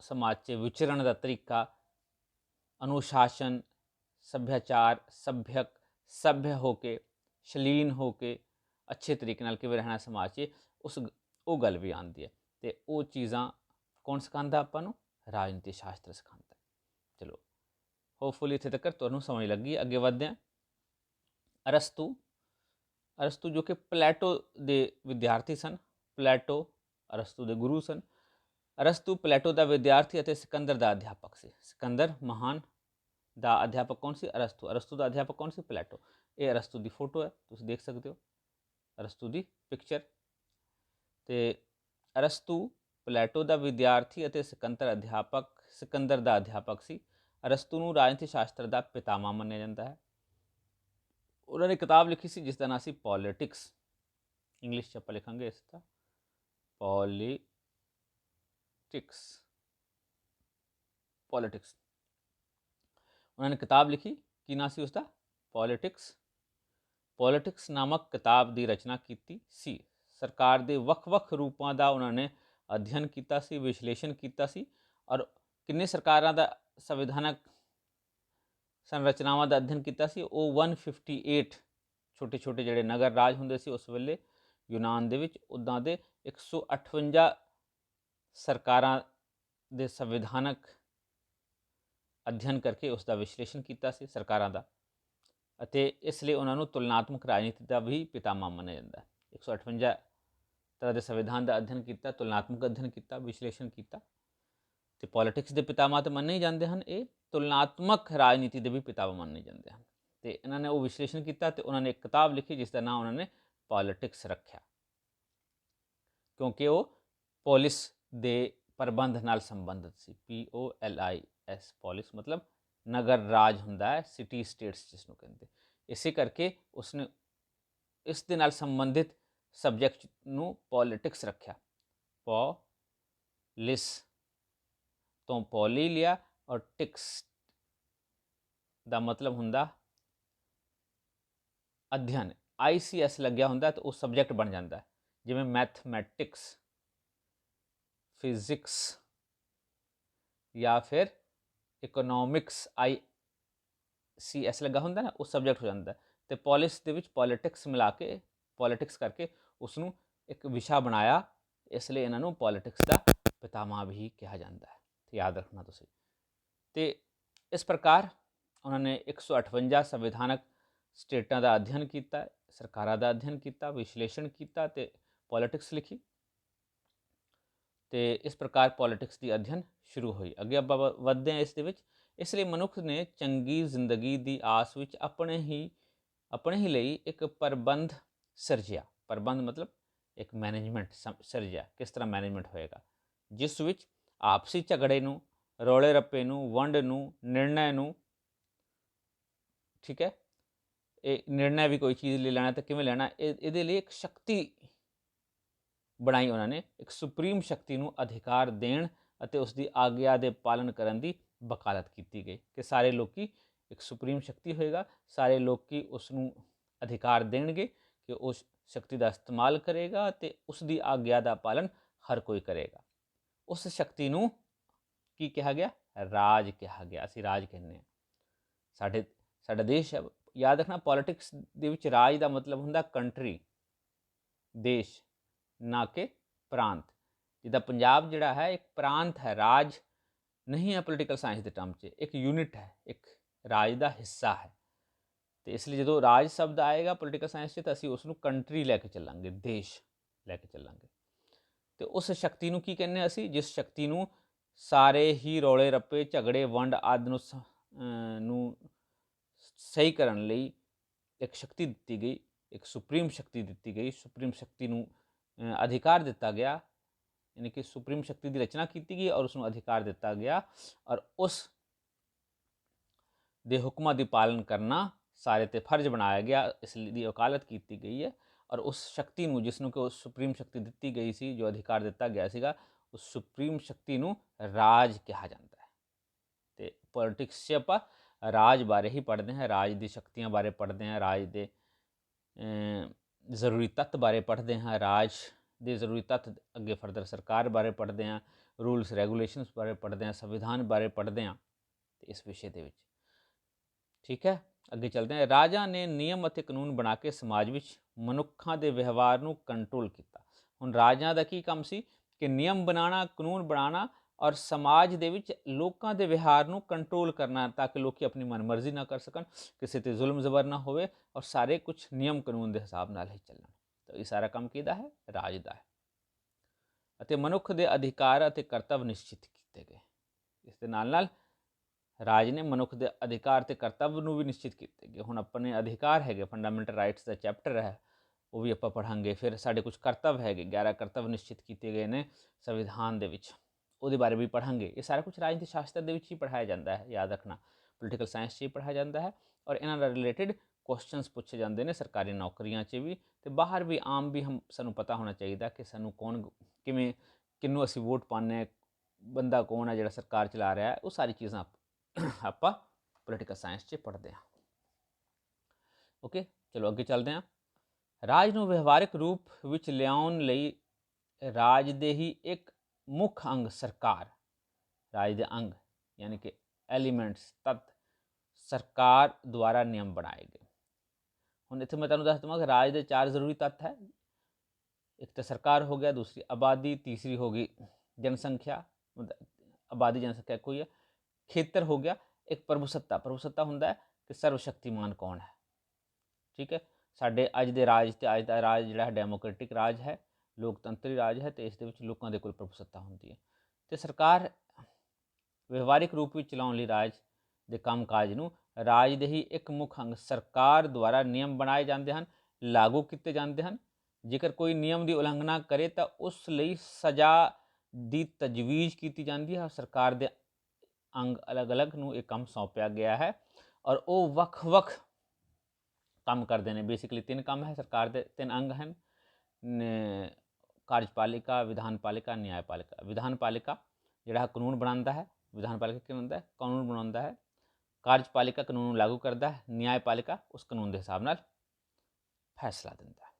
ਸਮਾਜ 'ਚ ਵਿਚਰਨ ਦਾ ਤਰੀਕਾ ਅਨੁਸ਼ਾਸਨ, ਸੱਭਿਆਚਾਰ, ਸਭਿਅਕ ਸਭ्य ਹੋ ਕੇ, ਸ਼ਲੀਨ ਹੋ ਕੇ ਅੱਛੇ ਤਰੀਕੇ ਨਾਲ ਕਿਵੇਂ ਰਹਿਣਾ ਸਮਾਜ 'ਚ, ਉਸ ਉਹ ਗੱਲ ਵੀ ਆਉਂਦੀ ਹੈ। ਤੇ ਉਹ ਚੀਜ਼ਾਂ ਕੌਣ ਸਿਖਾਉਂਦਾ ਆਪਾਂ ਨੂੰ? ਰਾਜਨੀਤੀ ਸ਼ਾਸਤਰ ਸਿਖਾਉਂਦਾ ਚਲੋ ਹੋਪਫੁਲੀ ਇੱਥੇ ਤੱਕ ਤੁਹਾਨੂੰ ਸਮਝ ਲੱਗੀ, ਅੱਗੇ ਵਧਦੇ ਹਾਂ। ਅਰਸਤੂ ਅਰਸਤੂ ਜੋ ਕਿ ਪਲੇਟੋ ਦੇ ਵਿਦਿਆਰਥੀ ਸਨ, ਪਲੇਟੋ ਅਰਸਤੂ ਦੇ ਗੁਰੂ ਸਨ। ਅਰਸਤੂ ਪਲੇਟੋ ਦਾ ਵਿਦਿਆਰਥੀ ਅਤੇ ਸਿਕੰਦਰ ਦਾ ਅਧਿਆਪਕ ਸੀ। ਸਿਕੰਦਰ ਮਹਾਨ ਦਾ ਅਧਿਆਪਕ ਕੌਣ ਸੀ? ਅਰਸਤੂ। ਅਰਸਤੂ ਦਾ ਅਧਿਆਪਕ ਕੌਣ ਸੀ? ਪਲੇਟੋ। ਇਹ ਅਰਸਤੂ ਦੀ ਫੋਟੋ ਹੈ, ਤੁਸੀਂ ਦੇਖ ਸਕਦੇ ਹੋ। ਅਰਸਤੂ ਦੀ ਪਿਕਚਰ। ਤੇ ਅਰਸਤੂ ਪਲੇਟੋ ਦਾ ਵਿਦਿਆਰਥੀ ਅਤੇ ਸਿਕੰਦਰ ਅਧਿਆਪਕ, ਸਿਕੰਦਰ ਦਾ ਅਧਿਆਪਕ ਸੀ। ਅਰਸਤੂ ਨੂੰ ਰਾਜਨੀਤੀ ਸ਼ਾਸਤਰ ਦਾ ਪਿਤਾਮਾ ਮੰਨਿਆ ਜਾਂਦਾ ਹੈ। ਉਹਨਾਂ ਨੇ ਕਿਤਾਬ ਲਿਖੀ ਸੀ ਜਿਸ ਦਾ ਨਾਮ ਸੀ ਪੋਲਿਟਿਕਸ। ਇੰਗਲਿਸ਼ ਚ ਆਪਾਂ ਲਿਖਾਂਗੇ ਇਸ ਦਾ। ਪੋਲੀ ਪੋਲਿਟਿਕਸ। ਉਹਨਾਂ ਨੇ ਕਿਤਾਬ ਲਿਖੀ, ਕੀ ਨਾਂ ਸੀ ਉਸਦਾ? ਪੋਲਿਟਿਕਸ। ਪੋਲਿਟਿਕਸ ਨਾਮਕ ਕਿਤਾਬ ਦੀ ਰਚਨਾ ਕੀਤੀ ਸੀ। ਸਰਕਾਰ ਦੇ ਵੱਖ-ਵੱਖ ਰੂਪਾਂ ਦਾ ਉਹਨਾਂ ਨੇ ਅਧਿਐਨ ਕੀਤਾ ਸੀ, ਵਿਸ਼ਲੇਸ਼ਣ ਕੀਤਾ ਸੀ, ਔਰ ਕਿੰਨੇ ਸਰਕਾਰਾਂ ਦਾ ਸੰਵਿਧਾਨਕ ਸੰਰਚਨਾਵਾਂ ਦਾ ਅਧਿਐਨ ਕੀਤਾ ਸੀ, ਉਹ 158 ਛੋਟੇ ਛੋਟੇ ਜਿਹੜੇ ਨਗਰ ਰਾਜ ਹੁੰਦੇ ਸੀ ਉਸ ਵੇਲੇ, ਯੂਨਾਨ ਦੇ ਵਿੱਚ, ਉਦਾਂ ਦੇ 158 ਸਰਕਾਰਾਂ ਦੇ ਸੰਵਿਧਾਨਕ ਅਧਿਐਨ ਕਰਕੇ ਉਸ ਦਾ ਵਿਸ਼ਲੇਸ਼ਣ ਕੀਤਾ ਸੀ ਸਰਕਾਰਾਂ ਦਾ ਅਤੇ ਇਸ ਲਈ ਉਹਨਾਂ ਨੂੰ ਤੁਲਨਾਤਮਕ ਰਾਜਨੀਤੀ ਦਾ ਵੀ ਪਿਤਾਮਾ ਮੰਨਿਆ ਜਾਂਦਾ ਹੈ। 158 ਤਰ੍ਹਾਂ ਦੇ ਸੰਵਿਧਾਨ ਦਾ ਅਧਿਐਨ ਕੀਤਾ, ਤੁਲਨਾਤਮਕ ਅਧਿਐਨ ਕੀਤਾ, ਵਿਸ਼ਲੇਸ਼ਣ ਕੀਤਾ ਤੇ ਪੋਲਿਟਿਕਸ ਦੇ ਪਿਤਾਮਾ ਤਾਂ ਮੰਨੇ ਹੀ ਜਾਂਦੇ ਹਨ, ਇਹ ਤੁਲਨਾਤਮਕ ਰਾਜਨੀਤੀ ਦੇ ਵੀ ਪਿਤਾਮਾ ਮੰਨੇ ਜਾਂਦੇ ਹਨ। ਤੇ ਇਹਨਾਂ ਨੇ ਉਹ ਵਿਸ਼ਲੇਸ਼ਣ ਕੀਤਾ ਤੇ ਉਹਨਾਂ ਨੇ ਇੱਕ ਕਿਤਾਬ ਲਿਖੀ ਜਿਸ ਦਾ ਨਾਮ ਉਹਨਾਂ ਨੇ ਪੋਲਿਟਿਕਸ ਰੱਖਿਆ। ਕਿਉਂਕਿ ਉਹ ਪੋਲਿਸ ਦੇ ਪ੍ਰਬੰਧ ਨਾਲ ਸੰਬੰਧਿਤ ਸੀ। ਪੀ ਓ ਐਲ ਆਈ ਐਸ ਪੋਲਿਸ ਮਤਲਬ ਨਗਰ ਰਾਜ ਹੁੰਦਾ ਹੈ ਸਿਟੀ ਸਟੇਟਸ ਜਿਸ ਨੂੰ ਕਹਿੰਦੇ। ਇਸੇ ਕਰਕੇ ਉਸਨੇ ਇਸ ਦੇ ਨਾਲ ਸੰਬੰਧਿਤ ਸਬਜੈਕਟ ਨੂੰ ਪੋਲਿਟਿਕਸ ਰੱਖਿਆ। ਪੋਲਿਸ ਤੋਂ ਪੋਲੀ ਲਿਆ ਔਰ ਟਿਕਸ ਦਾ ਮਤਲਬ ਹੁੰਦਾ ਅਧਿਐਨ। ਆਈਸੀਐਸ ਲੱਗਿਆ ਹੁੰਦਾ ਤਾਂ ਉਹ ਸਬਜੈਕਟ ਬਣ ਜਾਂਦਾ ਜਿਵੇਂ ਮੈਥਮੈਟਿਕਸ ਫਿਜ਼ਿਕਸ ਜਾਂ ਫਿਰ ਇਕਨੋਮਿਕਸ ਆਈ ਸੀ ਐਸ ਲੱਗਾ ਹੁੰਦਾ ਨਾ, ਉਹ ਸਬਜੈਕਟ ਹੋ ਜਾਂਦਾ ਹੈ। ਤੇ ਪੋਲਿਸ ਦੇ ਵਿੱਚ ਪੋਲਿਟਿਕਸ ਮਿਲਾ ਕੇ ਪੋਲਿਟਿਕਸ ਕਰਕੇ ਉਸ ਨੂੰ ਇੱਕ ਵਿਸ਼ਾ ਬਣਾਇਆ। ਇਸ ਲਈ ਇਹਨਾਂ ਨੂੰ ਪੋਲਿਟਿਕਸ ਦਾ ਪਿਤਾਮਾ ਵੀ ਕਿਹਾ ਜਾਂਦਾ ਹੈ। ਤੇ ਯਾਦ ਰੱਖਣਾ ਤੁਸੀਂ। ਤੇ ਇਸ ਪ੍ਰਕਾਰ ਉਹਨਾਂ ਨੇ 158 ਸੰਵਿਧਾਨਕ ਸਟੇਟਾਂ ਦਾ ਅਧਿਐਨ ਕੀਤਾ, ਸਰਕਾਰਾਂ ਦਾ ਅਧਿਐਨ ਕੀਤਾ, ਵਿਸ਼ਲੇਸ਼ਣ ਕੀਤਾ ਤੇ ਪੋਲਿਟਿਕਸ ਲਿਖੀ। ਤੇ ਇਸ ਪ੍ਰਕਾਰ ਪੋਲਿਟਿਕਸ ਦੀ ਅਧਿਐਨ ਸ਼ੁਰੂ ਹੋਈ। ਅੱਗੇ ਆਪਾਂ ਵ- ਵੱਧਦੇ ਹਾਂ ਇਸ ਦੇ ਵਿੱਚ। ਇਸ ਲਈ ਮਨੁੱਖ ਨੇ ਚੰਗੀ ਜ਼ਿੰਦਗੀ ਦੀ ਆਸ ਵਿੱਚ ਆਪਣੇ ਹੀ ਆਪਣੇ ਹੀ ਲਈ ਇੱਕ ਪ੍ਰਬੰਧ ਸਿਰਜਿਆ। ਪ੍ਰਬੰਧ ਮਤਲਬ ਇੱਕ ਮੈਨੇਜਮੈਂਟ ਸਿਰਜਿਆ। ਕਿਸ ਤਰ੍ਹਾਂ ਮੈਨੇਜਮੈਂਟ ਹੋਏਗਾ? ਜਿਸ ਵਿੱਚ ਆਪਸੀ ਝਗੜੇ ਨੂੰ, ਰੌਲੇ ਰੱਪੇ ਨੂੰ, ਵੰਡ ਨੂੰ, ਨਿਰਣੈ ਨੂੰ, ਠੀਕ ਹੈ? ਇਹ ਨਿਰਣੈ ਵੀ ਕੋਈ ਚੀਜ਼ ਲੈ ਲੈਣਾ ਤਾਂ ਕਿਵੇਂ ਲੈਣਾ? ਇਹ, ਇਹਦੇ ਲਈ ਇੱਕ ਸ਼ਕਤੀ ਬਣਾਈ ਉਹਨਾਂ ਨੇ, ਇੱਕ ਸੁਪਰੀਮ ਸ਼ਕਤੀ ਨੂੰ ਅਧਿਕਾਰ ਦੇਣ ਅਤੇ ਉਸ ਦੀ ਆਗਿਆ ਦੇ ਪਾਲਨ ਕਰਨ ਦੀ ਵਕਾਲਤ ਕੀਤੀ ਗਈ ਕਿ ਸਾਰੇ ਲੋਕੀ ਇੱਕ ਸੁਪਰੀਮ ਸ਼ਕਤੀ ਹੋਏਗਾ, ਸਾਰੇ ਲੋਕੀ ਉਸ ਨੂੰ ਅਧਿਕਾਰ ਦੇਣਗੇ ਕਿ ਉਸ ਸ਼ਕਤੀ ਦਾ ਇਸਤੇਮਾਲ ਕਰੇਗਾ ਤੇ ਉਸ ਦੀ ਆਗਿਆ ਦਾ ਪਾਲਨ ਹਰ ਕੋਈ ਕਰੇਗਾ। ਉਸ ਸ਼ਕਤੀ ਨੂੰ ਕੀ ਕਿਹਾ ਗਿਆ? ਰਾਜ ਕਿਹਾ ਗਿਆ, ਅਸੀਂ ਰਾਜ ਕਹਿੰਦੇ ਹਾਂ। ਸਾਡੇ, ਸਾਡਾ ਦੇਸ਼ ਯਾਦ ਰੱਖਣਾ ਪੋਲਿਟਿਕਸ ਦੇ ਵਿੱਚ ਰਾਜ ਦਾ ਮਤਲਬ ਹੁੰਦਾ ਕੰਟਰੀ ਦੇਸ਼। ਨਾ ਕਿ ਪ੍ਰਾਂਤ। ਜਿੱਦਾਂ ਪੰਜਾਬ ਜਿਹੜਾ ਹੈ, ਇੱਕ ਪ੍ਰਾਂਤ ਹੈ, ਰਾਜ ਨਹੀਂ ਹੈ ਪੋਲੀਟੀਕਲ ਸਾਇੰਸ ਦੇ ਟਰਮ 'ਚ, ਇੱਕ ਯੂਨਿਟ ਹੈ, ਇੱਕ ਰਾਜ ਦਾ ਹਿੱਸਾ ਹੈ। ਤੇ ਇਸ ਲਈ ਜਦੋਂ ਰਾਜ ਸ਼ਬਦ ਆਏਗਾ ਪੋਲੀਟੀਕਲ ਸਾਇੰਸ 'ਚ, ਤਾਂ ਅਸੀਂ ਉਸ ਨੂੰ ਕੰਟਰੀ ਲੈ ਕੇ ਚੱਲਾਂਗੇ, ਦੇਸ਼ ਲੈ ਕੇ ਚੱਲਾਂਗੇ। ਤੇ ਉਸ ਸ਼ਕਤੀ ਨੂੰ ਕੀ ਕਹਿੰਦੇ ਅਸੀਂ? ਜਿਸ ਸ਼ਕਤੀ ਨੂੰ ਸਾਰੇ ਹੀ ਰੌਲੇ ਰੱਪੇ, ਝਗੜੇ, ਵੰਡ ਆਦਿ ਨੂੰ ਨੂੰ ਸਹੀ ਕਰਨ ਲਈ ਇੱਕ ਸ਼ਕਤੀ ਦਿੱਤੀ ਗਈ, ਇੱਕ ਸੁਪਰੀਮ ਸ਼ਕਤੀ ਦਿੱਤੀ ਗਈ। ਸੁਪਰੀਮ ਸ਼ਕਤੀ ਨੂੰ ਅਧਿਕਾਰ ਦਿੱਤਾ ਗਿਆ, ਯਾਨੀ ਕਿ ਸੁਪਰੀਮ ਸ਼ਕਤੀ ਦੀ ਰਚਨਾ ਕੀਤੀ ਗਈ ਔਰ ਉਸ ਨੂੰ ਅਧਿਕਾਰ ਦਿੱਤਾ ਗਿਆ ਔਰ ਉਸ ਦੇ ਹੁਕਮਾਂ ਦੀ ਪਾਲਣ ਕਰਨਾ ਸਾਰੇ ਤੇ ਫਰਜ਼ ਬਣਾਇਆ ਗਿਆ, ਇਸ ਲਈ ਦੀ ਵਕਾਲਤ ਕੀਤੀ ਗਈ ਹੈ ਔਰ ਉਸ ਸ਼ਕਤੀ ਨੂੰ ਜਿਸ ਨੂੰ ਕਿ ਉਸ ਸੁਪਰੀਮ ਸ਼ਕਤੀ ਦਿੱਤੀ ਗਈ ਸੀ, ਜੋ ਅਧਿਕਾਰ ਦਿੱਤਾ ਗਿਆ ਸੀਗਾ, ਉਸ ਸੁਪਰੀਮ ਸ਼ਕਤੀ ਨੂੰ ਰਾਜ ਕਿਹਾ ਜਾਂਦਾ ਹੈ। ਤੇ ਪੋਲਿਟਿਕਸ 'ਚ ਆਪਾਂ ਰਾਜ ਬਾਰੇ ਹੀ ਪੜ੍ਹਦੇ ਹਾਂ, ਰਾਜ ਦੀ ਸ਼ਕਤੀਆਂ ਬਾਰੇ ਪੜ੍ਹਦੇ ਹਾਂ, ਰਾਜ ਦੇ ਜ਼ਰੂਰੀ ਤੱਤ ਬਾਰੇ ਪੜ੍ਹਦੇ ਹਾਂ, ਰਾਜ ਦੇ ਜ਼ਰੂਰੀ ਤੱਤ ਅੱਗੇ ਫਰਦਰ ਸਰਕਾਰ ਬਾਰੇ ਪੜ੍ਹਦੇ ਹਾਂ, ਰੂਲਸ, ਰੈਗੂਲੇਸ਼ਨਸ ਬਾਰੇ ਪੜ੍ਹਦੇ ਹਾਂ, ਸੰਵਿਧਾਨ ਬਾਰੇ ਪੜ੍ਹਦੇ ਹਾਂ ਤੇ ਇਸ ਵਿਸ਼ੇ ਦੇ ਵਿੱਚ। ਠੀਕ ਹੈ? ਅੱਗੇ ਚੱਲਦੇ ਹਾਂ। ਰਾਜਾ ਨੇ ਨਿਯਮ ਅਤੇ ਕਾਨੂੰਨ ਬਣਾ ਕੇ ਸਮਾਜ ਵਿੱਚ ਮਨੁੱਖਾਂ ਦੇ ਵਿਵਹਾਰ ਨੂੰ ਕੰਟਰੋਲ ਕੀਤਾ। ਹੁਣ ਰਾਜਾਂ ਦਾ ਕੀ ਕੰਮ ਸੀ? ਕਿ ਨਿਯਮ ਬਣਾਉਣਾ, ਕਾਨੂੰਨ ਬਣਾਉਣਾ ਔਰ ਸਮਾਜ ਦੇ ਵਿੱਚ ਲੋਕਾਂ ਦੇ ਵਿਹਾਰ ਨੂੰ ਕੰਟਰੋਲ ਕਰਨਾ ਤਾਂ ਕਿ ਲੋਕੀ ਆਪਣੀ ਮਨਮਰਜ਼ੀ ਨਾ ਕਰ ਸਕਣ, ਕਿਸੇ ਤੇ ਜ਼ੁਲਮ ਜ਼ਬਰ ਨਾ ਹੋਵੇ ਔਰ ਸਾਰੇ ਕੁਝ ਨਿਯਮ ਕਾਨੂੰਨ ਦੇ ਹਿਸਾਬ ਨਾਲ ਹੀ ਚੱਲਣ। ਤਾਂ ਇਹ ਸਾਰਾ ਕੰਮ ਕਿਹਦਾ ਹੈ? ਰਾਜ ਦਾ ਹੈ। ਅਤੇ ਮਨੁੱਖ ਦੇ ਅਧਿਕਾਰ ਅਤੇ ਕਰਤੱਵ ਨਿਸ਼ਚਿਤ ਕੀਤੇ ਗਏ। ਇਸ ਦੇ ਨਾਲ ਨਾਲ ਰਾਜ ਨੇ ਮਨੁੱਖ ਦੇ ਅਧਿਕਾਰ ਤੇ ਕਰਤੱਵ ਨੂੰ ਵੀ ਨਿਸ਼ਚਿਤ ਕੀਤੇ ਗਏ। ਹੁਣ ਆਪਣੇ ਅਧਿਕਾਰ ਹੈਗੇ ਫੰਡਾਮੈਂਟਲ ਰਾਈਟਸ ਦਾ ਚੈਪਟਰ ਹੈ, ਉਹ ਵੀ ਆਪਾਂ ਪੜਾਂਗੇ ਫਿਰ ਸਾਡੇ ਕੁਝ ਕਰਤੱਵ ਹੈਗੇ 11 ਕਰਤੱਵ ਨਿਸ਼ਚਿਤ ਕੀਤੇ ਗਏ ਨੇ ਸੰਵਿਧਾਨ ਦੇ ਵਿੱਚ। ਉਹਦੇ ਬਾਰੇ ਵੀ ਪੜਾਂਗੇ ਇਹ ਸਾਰਾ ਕੁਝ ਰਾਜਨੀਤੀ ਸ਼ਾਸਤਰ ਦੇ ਵਿੱਚ ਹੀ ਪੜਾਇਆ ਜਾਂਦਾ ਹੈ, ਯਾਦ ਰੱਖਣਾ। ਪੋਲੀਟੀਕਲ ਸਾਇੰਸ 'ਚ ਹੀ ਪੜਾਇਆ ਜਾਂਦਾ ਹੈ ਔਰ ਇਹਨਾਂ ਨਾਲ ਰਿਲੇਟਡ ਕੁਐਸਚਨਸ ਪੁੱਛੇ ਜਾਂਦੇ ਨੇ ਸਰਕਾਰੀ ਨੌਕਰੀਆਂ 'ਚ ਵੀ ਤੇ ਬਾਹਰ ਵੀ ਆਮ ਵੀ ਹਮ, ਸਾਨੂੰ ਪਤਾ ਹੋਣਾ ਚਾਹੀਦਾ ਕਿ ਸਾਨੂੰ ਕੌਣ ਕਿਵੇਂ, ਕਿਹਨੂੰ ਅਸੀਂ ਵੋਟ ਪਾਉਂਦੇ ਹਾਂ, ਬੰਦਾ ਕੌਣ ਹੈ ਜਿਹੜਾ ਸਰਕਾਰ ਚਲਾ ਰਿਹਾ ਹੈ, ਉਹ ਸਾਰੀ ਚੀਜ਼ਾਂ ਆਪਾਂ ਪੋਲੀਟੀਕਲ ਸਾਇੰਸ 'ਚ ਪੜ੍ਹਦੇ ਹਾਂ। ਓਕੇ ਚਲੋ ਅੱਗੇ ਚੱਲਦੇ ਹਾਂ। ਰਾਜ ਨੂੰ ਵਿਵਹਾਰਿਕ ਰੂਪ ਵਿੱਚ ਲਿਆਉਣ ਲਈ ਰਾਜ ਦੇ ਹੀ ਇੱਕ ਮੁੱਖ ਅੰਗ ਸਰਕਾਰ, ਰਾਜ ਦੇ ਅੰਗ, ਯਾਨੀ ਕਿ ਐਲੀਮੈਂਟਸ ਤੱਤ, ਸਰਕਾਰ ਦੁਆਰਾ ਨਿਯਮ ਬਣਾਏ ਗਏ। ਹੁਣ ਇੱਥੇ ਮੈਂ ਤੁਹਾਨੂੰ ਦੱਸ ਦਵਾਂ ਕਿ ਰਾਜ ਦੇ ਚਾਰ ਜ਼ਰੂਰੀ ਤੱਤ ਹੈ। ਇੱਕ ਤਾਂ ਸਰਕਾਰ ਹੋ ਗਿਆ, ਦੂਸਰੀ ਆਬਾਦੀ, ਤੀਸਰੀ ਹੋ ਗਈ ਜਨਸੰਖਿਆ। ਆਬਾਦੀ, ਜਨਸੰਖਿਆ ਕੋਈ ਹੈ ਖੇਤਰ ਹੋ ਗਿਆ, ਇੱਕ ਪ੍ਰਭੂਸੱਤਾ। ਪ੍ਰਭੂਸੱਤਾ ਹੁੰਦਾ ਹੈ ਕਿ ਸਰਵ ਸ਼ਕਤੀਮਾਨ ਕੌਣ ਹੈ। ਠੀਕ ਹੈ? ਸਾਡੇ ਅੱਜ ਦੇ ਰਾਜ ਤੇ ਅੱਜ ਦਾ ਰਾਜ ਜਿਹੜਾ ਹੈ ਡੈਮੋਕ੍ਰੈਟਿਕ ਰਾਜ ਹੈ। ਲੋਕਤੰਤਰੀ ਰਾਜ ਹੈ ਤੇ ਇਸ ਦੇ ਵਿੱਚ ਲੋਕਾਂ ਦੇ ਕੋਲ ਪ੍ਰਭੂਸੱਤਾ ਹੁੰਦੀ ਹੈ। ਤੇ ਸਰਕਾਰ ਵਿਵਹਾਰਿਕ ਰੂਪ ਵਿੱਚ ਚਲਾਉਣ ਲਈ ਰਾਜ ਦੇ ਕੰਮਕਾਜ ਨੂੰ ਰਾਜ ਦੇ ਹੀ ਇੱਕ ਮੁੱਖ ਅੰਗ ਸਰਕਾਰ ਦੁਆਰਾ ਨਿਯਮ ਬਣਾਏ ਜਾਂਦੇ ਹਨ, ਲਾਗੂ ਕੀਤੇ ਜਾਂਦੇ ਹਨ। ਜੇਕਰ ਕੋਈ ਨਿਯਮ ਦੀ ਉਲੰਘਣਾ ਕਰੇ ਤਾਂ ਉਸ ਲਈ ਸਜ਼ਾ ਦੀ ਤਜਵੀਜ਼ ਕੀਤੀ ਜਾਂਦੀ ਹੈ। ਸਰਕਾਰ ਦੇ ਅੰਗ ਅਲੱਗ-ਅਲੱਗ ਨੂੰ ਇਹ ਕੰਮ ਸੌਂਪਿਆ ਗਿਆ ਹੈ ਔਰ ਉਹ ਵੱਖ-ਵੱਖ ਕੰਮ ਕਰਦੇ ਨੇ। ਬੇਸਿਕਲੀ ਤਿੰਨ ਕੰਮ ਹੈ, ਸਰਕਾਰ ਦੇ ਤਿੰਨ ਅੰਗ ਹਨ, ਨ- ਕਾਰਜਪਾਲਿਕਾ ਵਿਧਾਨਪਾਲਿਕਾ ਨਿਆਂਪਾਲਿਕਾ ਵਿਧਾਨਪਾਲਿਕਾ ਜਿਹੜਾ ਕਾਨੂੰਨ ਬਣਾਉਂਦਾ ਹੈ ਵਿਧਾਨ ਪਾਲਿਕਾ ਕੀ ਹੁੰਦਾ ਹੈ ਕਾਨੂੰਨ ਬਣਾਉਂਦਾ ਹੈ ਕਾਰਜਪਾਲਿਕਾ ਕਾਨੂੰਨ ਨੂੰ ਲਾਗੂ ਕਰਦਾ ਹੈ ਨਿਆਂਪਾਲਿਕਾ ਉਸ ਕਾਨੂੰਨ ਦੇ ਹਿਸਾਬ ਨਾਲ ਫੈਸਲਾ ਦਿੰਦਾ ਹੈ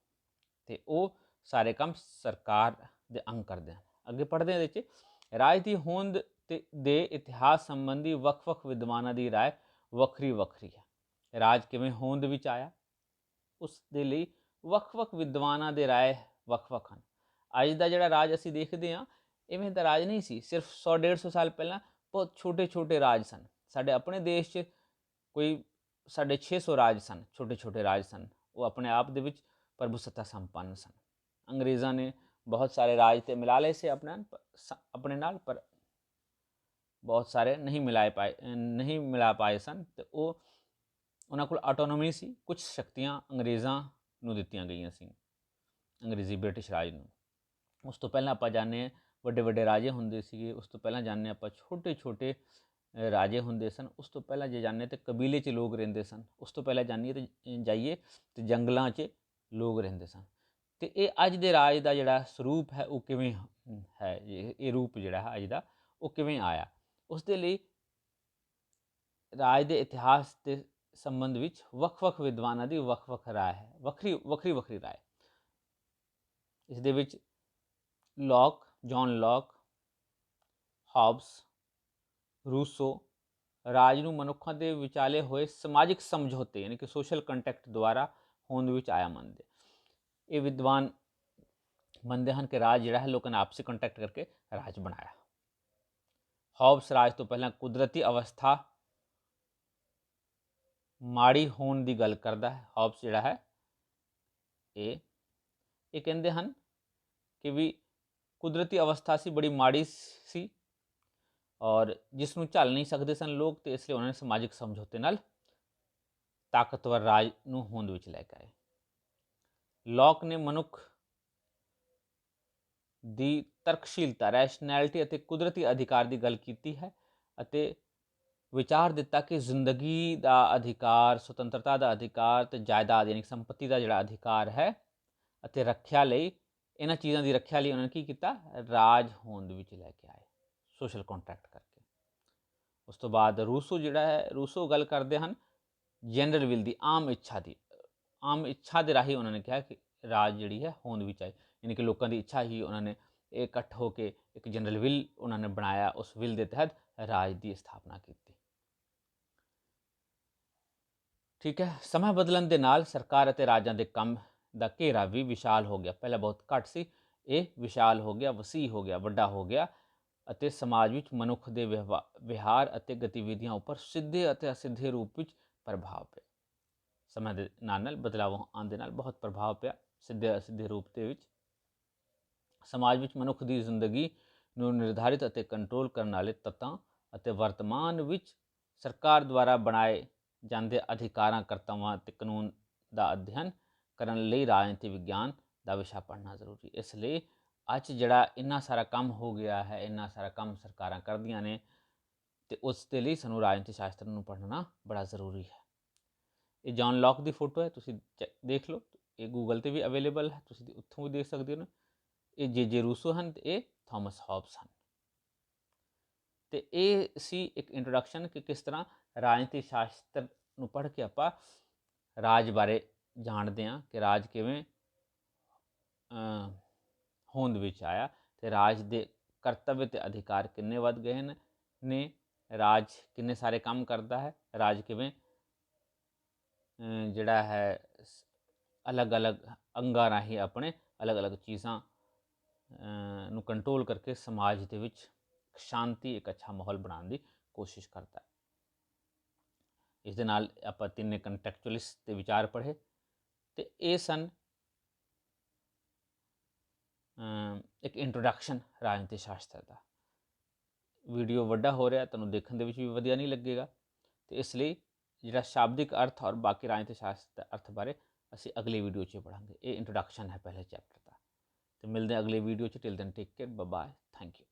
ਤੇ ਉਹ ਸਾਰੇ ਕੰਮ ਸਰਕਾਰ ਦੇ ਅੰਗ ਕਰਦੇ ਹਨ ਅੱਗੇ ਪੜ੍ਹਦੇ ਹਾਂ ਇਹਦੇ ਵਿੱਚ ਰਾਜ ਦੀ ਹੋਂਦ ਤੇ ਦੇ ਇਤਿਹਾਸ ਸੰਬੰਧੀ ਵੱਖ-ਵੱਖ ਵਿਦਵਾਨਾਂ ਦੀ رائے ਵੱਖਰੀ ਵੱਖਰੀ ਹੈ ਰਾਜ ਕਿਵੇਂ ਹੋਂਦ ਵਿੱਚ ਆਇਆ ਉਸ ਦੇ ਲਈ ਵੱਖ-ਵੱਖ ਵਿਦਵਾਨਾਂ ਦੇ رائے ਵੱਖ-ਵੱਖ ਹਨ ਅੱਜ ਦਾ ਜਿਹੜਾ ਰਾਜ ਅਸੀਂ ਦੇਖਦੇ ਹਾਂ, ਇਵੇਂ ਦਾ ਰਾਜ ਨਹੀਂ ਸੀ, ਸਿਰਫ 100 150 ਸਾਲ ਪਹਿਲਾਂ ਬਹੁਤ ਛੋਟੇ-ਛੋਟੇ ਰਾਜ ਸਨ। ਸਾਡੇ ਆਪਣੇ ਦੇਸ਼ 'ਚ ਕੋਈ ਸਾਡੇ 600 ਰਾਜ ਸਨ ਛੋਟੇ-ਛੋਟੇ ਰਾਜ ਸਨ, ਉਹ ਆਪਣੇ ਆਪ ਦੇ ਵਿੱਚ ਪ੍ਰਭੂਸੱਤਾ ਸੰਪੰਨ ਸਨ। ਅੰਗਰੇਜ਼ਾਂ ਨੇ ਬਹੁਤ ਸਾਰੇ ਰਾਜ ਤੇ ਮਿਲਾ ਲਏ ਸੀ ਆਪਣੇ ਆਪਣੇ ਨਾਲ, ਪਰ ਬਹੁਤ ਸਾਰੇ ਨਹੀਂ ਮਿਲਾਏ ਪਾਏ, ਨਹੀਂ ਮਿਲਾ ਪਾਏ ਸਨ ਤੇ ਉਹ ਉਹਨਾਂ ਕੋਲ ਆਟੋਨੋਮੀ ਸੀ ਕੁਝ ਸ਼ਕਤੀਆਂ ਅੰਗਰੇਜ਼ਾਂ ਨੂੰ ਦਿੱਤੀਆਂ ਗਈਆਂ ਸੀ, ਅੰਗਰੇਜ਼ੀ ਬ੍ਰਿਟਿਸ਼ ਰਾਜ ਨੂੰ। ਉਸ ਤੋਂ ਪਹਿਲਾਂ ਆਪਾਂ ਜਾਣਦੇ ਵੱਡੇ ਵੱਡੇ ਰਾਜੇ ਹੁੰਦੇ ਸੀਗੇ ਉਸ ਤੋਂ ਪਹਿਲਾਂ ਜਾਣਦੇ ਆਪਾਂ ਛੋਟੇ ਛੋਟੇ ਰਾਜੇ ਹੁੰਦੇ ਸਨ ਉਸ ਤੋਂ ਪਹਿਲਾਂ ਜੇ ਜਾਣਦੇ ਤੇ ਕਬੀਲੇ 'ਚ ਲੋਕ ਰਹਿੰਦੇ ਸਨ ਉਸ ਤੋਂ ਪਹਿਲਾਂ ਜਾਣੀਏ ਤੇ ਜਾਈਏ ਤੇ ਜੰਗਲਾਂ 'ਚ ਲੋਕ ਰਹਿੰਦੇ ਸਨ ਤੇ ਇਹ ਅੱਜ ਦੇ ਰਾਜ ਦਾ ਜਿਹੜਾ ਸਰੂਪ ਹੈ ਉਹ ਕਿਵੇਂ ਹੈ ਇਹ ਰੂਪ ਜਿਹੜਾ ਹੈ ਅੱਜ ਦਾ ਉਹ ਕਿਵੇਂ ਆਇਆ ਉਸ ਦੇ ਲਈ ਰਾਜ ਦੇ ਇਤਿਹਾਸ ਦੇ ਸੰਬੰਧ ਵਿੱਚ ਵੱਖ-ਵੱਖ ਵਿਦਵਾਨਾਂ ਦੀ ਵੱਖ-ਵੱਖ رائے ਹੈ ਵੱਖਰੀ ਵੱਖਰੀ ਵੱਖਰੀ رائے ਇਸ ਦੇ ਵਿੱਚ Locke John Locke Hobbes Rousseau ਰਾਜ ਨੂੰ ਮਨੁੱਖਾਂ ਦੇ ਵਿਚਾਲੇ ਹੋਏ ਸਮਾਜਿਕ ਸਮਝੌਤੇ ਯਾਨੀ ਕਿ ਸੋਸ਼ਲ ਕੰਟੈਕਟ ਦੁਆਰਾ ਹੋਂਦ ਵਿੱਚ ਆਇਆ ਮੰਨਦੇ। ਇਹ ਵਿਦਵਾਨ ਮੰਨਦੇ ਹਨ ਕਿ ਰਾਜ ਜਿਹੜਾ ਹੈ ਲੋਕਾਂ ਨੇ ਆਪਸੀ ਕੰਟੈਕਟ ਕਰਕੇ ਰਾਜ ਬਣਾਇਆ। ਹੌਬਸ ਰਾਜ ਤੋਂ ਪਹਿਲਾਂ ਕੁਦਰਤੀ ਅਵਸਥਾ ਮਾੜੀ ਹੋਣ ਦੀ ਗੱਲ ਕਰਦਾ ਹੈ। ਹੌਬਸ ਜਿਹੜਾ ਹੈ ਇਹ ਇਹ ਕਹਿੰਦੇ ਹਨ ਕਿ ਵੀ ਕੁਦਰਤੀ ਅਵਸਥਾ ਸੀ, ਬੜੀ ਮਾੜੀ ਸੀ ਔਰ ਜਿਸ ਨੂੰ ਝੱਲ ਨਹੀਂ ਸਕਦੇ ਸਨ ਲੋਕ ਤੇ ਇਸ ਲਈ ਉਹਨਾਂ ਨੇ ਸਮਾਜਿਕ ਸਮਝੌਤੇ ਨਾਲ ਤਾਕਤਵਰ ਰਾਜ ਨੂੰ ਹੋਂਦ ਵਿੱਚ ਲੈ ਕੇ ਆਏ। ਲੌਕ ਨੇ ਮਨੁੱਖ ਦੀ ਤਰਕਸ਼ੀਲਤਾ ਰੈਸ਼ਨੈਲਿਟੀ ਅਤੇ ਕੁਦਰਤੀ ਅਧਿਕਾਰ ਦੀ ਗੱਲ ਕੀਤੀ ਹੈ ਅਤੇ ਵਿਚਾਰ ਦਿੱਤਾ ਕਿ ਜ਼ਿੰਦਗੀ ਦਾ ਅਧਿਕਾਰ, ਸੁਤੰਤਰਤਾ ਦਾ ਅਧਿਕਾਰ ਤੇ ਜਾਇਦਾਦ ਯਾਨੀ ਸੰਪਤੀ ਦਾ ਜਿਹੜਾ ਅਧਿਕਾਰ ਹੈ ਅਤੇ ਰੱਖਿਆ ਲਈ ਇਹਨਾਂ ਚੀਜ਼ਾਂ ਦੀ ਰੱਖਿਆ ਲਈ ਉਹਨਾਂ ਨੇ ਕੀ ਕੀਤਾ? ਰਾਜ ਹੋਂਦ ਵਿੱਚ ਲੈ ਕੇ ਆਏ ਸੋਸ਼ਲ ਕੰਟਰੈਕਟ ਕਰਕੇ। ਉਸ ਤੋਂ ਬਾਅਦ ਰੂਸੋ ਜਿਹੜਾ ਹੈ, ਰੂਸੋ ਗੱਲ ਕਰਦੇ ਹਨ ਜਨਰਲ ਵਿਲ ਦੀ ਆਮ ਇੱਛਾ ਦੀ, ਆਮ ਇੱਛਾ ਦੇ ਰਾਹੀਂ ਉਹਨਾਂ ਨੇ ਕਿਹਾ ਕਿ ਰਾਜ ਜਿਹੜੀ ਹੈ ਹੋਂਦ ਵਿੱਚ ਆਏ। ਯਾਨੀ ਕਿ ਲੋਕਾਂ ਦੀ ਇੱਛਾ ਹੀ ਉਹਨਾਂ ਨੇ ਇਕੱਠ ਹੋ ਕੇ ਇੱਕ ਜਨਰਲ ਵਿਲ ਉਹਨਾਂ ਨੇ ਬਣਾਇਆ, ਉਸ ਵਿਲ ਦੇ ਤਹਿਤ ਰਾਜ ਦੀ ਸਥਾਪਨਾ ਕੀਤੀ। ਠੀਕ ਹੈ, ਸਮਾਂ ਬਦਲਣ ਦੇ ਨਾਲ ਸਰਕਾਰ ਅਤੇ ਰਾਜਾਂ ਦੇ ਕੰਮ ਦਾ ਘੇਰਾ ਵੀ ਵਿਸ਼ਾਲ ਹੋ ਗਿਆ। ਪਹਿਲਾਂ ਬਹੁਤ ਘੱਟ ਸੀ, ਇਹ ਵਿਸ਼ਾਲ ਹੋ ਗਿਆ, ਵਸੀ ਹੋ ਗਿਆ, ਵੱਡਾ ਹੋ ਗਿਆ ਅਤੇ ਸਮਾਜ ਵਿੱਚ ਮਨੁੱਖ ਦੇ ਵਿਹਾਰ ਅਤੇ ਗਤੀਵਿਧੀਆਂ ਉੱਪਰ ਸਿੱਧੇ ਅਤੇ ਅਸਿੱਧੇ ਰੂਪ ਵਿੱਚ ਪ੍ਰਭਾਵ ਪਿਆ। ਸਮੇਂ ਦੇ ਨਾਲ ਨਾਲ ਬਦਲਾਵਾਂ ਆਉਣ ਦੇ ਨਾਲ ਬਹੁਤ ਪ੍ਰਭਾਵ ਪਿਆ ਸਿੱਧੇ ਅਸਿੱਧੇ ਰੂਪ ਦੇ ਵਿੱਚ। ਸਮਾਜ ਵਿੱਚ ਮਨੁੱਖ ਦੀ ਜ਼ਿੰਦਗੀ ਨੂੰ ਨਿਰਧਾਰਿਤ ਅਤੇ ਕੰਟਰੋਲ ਕਰਨ ਵਾਲੇ ਤੱਤਾਂ ਅਤੇ ਵਰਤਮਾਨ ਵਿੱਚ ਸਰਕਾਰ ਦੁਆਰਾ ਬਣਾਏ ਜਾਂਦੇ ਅਧਿਕਾਰਾਂ, ਕਰਤੱਵਾਂ ਤੇ ਕਾਨੂੰਨ ਦਾ ਅਧਿਐਨ ਕਰਨ ਲਈ ਰਾਜਨੀਤੀ ਵਿਗਿਆਨ ਦਾ ਵਿਸ਼ਾ ਪੜ੍ਹਨਾ ਜ਼ਰੂਰੀ। ਇਸ ਲਈ ਅੱਜ ਜਿਹੜਾ ਇੰਨਾ ਸਾਰਾ ਕੰਮ ਹੋ ਗਿਆ ਹੈ, ਇੰਨਾ ਸਾਰਾ ਕੰਮ ਸਰਕਾਰਾਂ ਕਰਦੀਆਂ ਨੇ, ਤੇ ਉਸ ਦੇ ਲਈ ਸਾਨੂੰ ਰਾਜਨੀਤੀ ਸ਼ਾਸਤਰ ਨੂੰ ਪੜ੍ਹਨਾ ਬੜਾ ਜ਼ਰੂਰੀ ਹੈ। ਇਹ ਜੌਨ ਲੌਕ ਦੀ ਫੋਟੋ ਹੈ, ਤੁਸੀਂ ਦੇਖ ਲਓ। ਇਹ ਗੂਗਲ ਤੇ ਵੀ ਅਵੇਲੇਬਲ ਹੈ, ਤੁਸੀਂ ਉੱਥੋਂ ਵੀ ਦੇਖ ਸਕਦੇ ਹੋ ਇਹ ਜੇ ਜੇ ਰੂਸੋ ਹਨ ਤੇ ਇਹ ਥਾਮਸ ਹੌਬਸ ਹਨ। ਤੇ ਇਹ ਸੀ ਇੱਕ ਇੰਟਰੋਡਕਸ਼ਨ ਕਿ ਕਿਸ ਤਰ੍ਹਾਂ ਰਾਜਨੀਤੀ ਸ਼ਾਸਤਰ ਨੂੰ ਪੜ੍ਹ ਕੇ ਆਪਾਂ ਰਾਜ ਬਾਰੇ ਜਾਣਦੇ ਹਾਂ ਕਿ ਰਾਜ ਕਿਵੇਂ ਹੋਂਦ ਵਿੱਚ ਆਇਆ ਤੇ ਰਾਜ ਦੇ ਕਰਤੱਵ ਤੇ ਅਧਿਕਾਰ ਕਿੰਨੇ ਵੱਧ ਗਏ ਨੇ ਨੇ ਰਾਜ ਕਿੰਨੇ ਸਾਰੇ ਕੰਮ ਕਰਦਾ ਹੈ, ਰਾਜ ਕਿਵੇਂ ਜਿਹੜਾ ਹੈ ਅਲੱਗ-ਅਲੱਗ ਅੰਗਾਂ ਰਾਹੀਂ ਆਪਣੇ ਅਲੱਗ-ਅਲੱਗ ਚੀਜ਼ਾਂ ਨੂੰ ਕੰਟਰੋਲ ਕਰਕੇ ਸਮਾਜ ਦੇ ਵਿੱਚ ਸ਼ਾਂਤੀ, ਇੱਕ ਅੱਛਾ ਮਾਹੌਲ ਬਣਾਉਣ ਦੀ ਕੋਸ਼ਿਸ਼ ਕਰਦਾ ਹੈ। ਇਸ ਦੇ ਨਾਲ ਆਪਾਂ ਤਿੰਨੇ ਕੰਟੈਕਚੁਅਲਿਸਟ ਦੇ ਵਿਚਾਰ ਪੜ੍ਹੇ। ਤੇ ਇਹ ਸਨ ਇੱਕ ਇੰਟਰੋਡਕਸ਼ਨ ਰਾਜਨੀਤੀ ਸ਼ਾਸਤਰ ਦਾ। ਵੀਡੀਓ ਵੱਡਾ ਹੋ ਰਿਹਾ, ਤੁਹਾਨੂੰ ਦੇਖਣ ਦੇ ਵਿੱਚ ਵੀ ਵਧੀਆ ਨਹੀਂ ਲੱਗੇਗਾ। ਤੇ ਇਸ ਲਈ ਜਿਹੜਾ ਸ਼ਾਬਦਿਕ ਅਰਥ ਔਰ ਬਾਕੀ ਰਾਜਨੀਤੀ ਸ਼ਾਸਤਰ ਅਰਥ ਬਾਰੇ ਅਸੀਂ ਅਗਲੀ ਵੀਡੀਓ 'ਚ ਪੜਾਂਗੇ ਇਹ ਇੰਟਰੋਡਕਸ਼ਨ ਹੈ ਪਹਿਲੇ ਚੈਪਟਰ ਦਾ। ਤੇ ਮਿਲਦੇ ਹਾਂ ਅਗਲੇ ਵੀਡੀਓ 'ਚ। Till then take care bye thank you